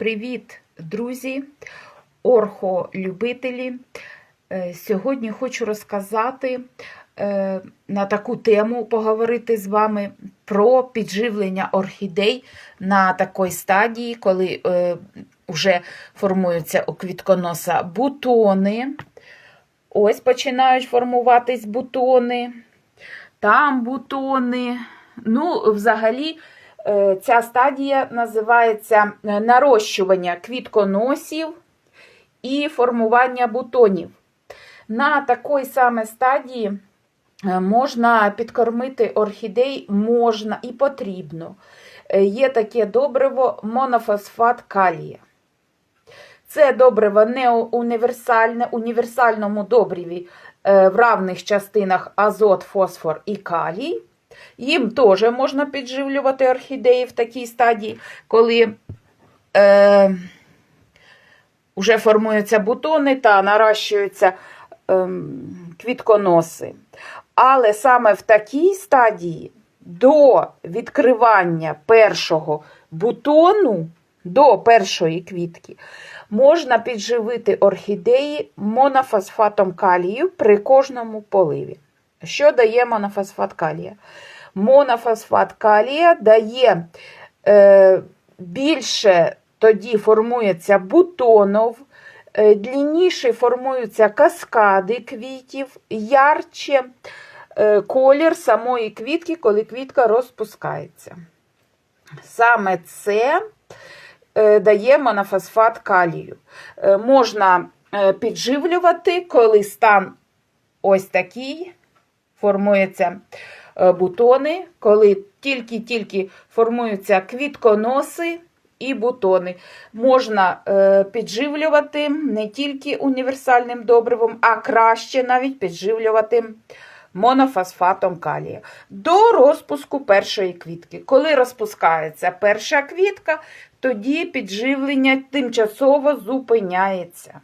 Привіт, друзі, орхолюбителі. Е, Сьогодні хочу розказати е, на таку тему, поговорити з вами про підживлення орхідей на такій стадії, коли е, вже формуються у квітконоса бутони. Ось починають формуватись бутони, там бутони. Ну, взагалі, е, ця стадія називається е, нарощування квітконосів і формування бутонів. На такій саме стадії е, можна підкормити орхідей, можна і потрібно. Е, Є таке добриво монофосфат калія. Це добриво не універсальне, універсальному добриві е, в равних частинах азот, фосфор і калій. Їм теж можна підживлювати орхідеї в такій стадії, коли е, вже формуються бутони та наращуються е, квітконоси. Але саме в такій стадії до відкривання першого бутону, до першої квітки, можна підживити орхідеї монофосфатом калію при кожному поливі. Що дає монофосфат калія? Монофосфат калія дає е, більше тоді формується бутонов, е, длінніше формуються каскади квітів, ярче е, колір самої квітки, коли квітка розпускається. Саме це е, дає монофосфат калію. Е, можна е, підживлювати, коли стан ось такий, формуються е, бутони, коли тільки-тільки формуються квітконоси і бутони. Можна е, підживлювати не тільки універсальним добривом, а краще навіть підживлювати монофосфатом калія до розпуску першої квітки. Коли розпускається перша квітка, тоді підживлення тимчасово зупиняється.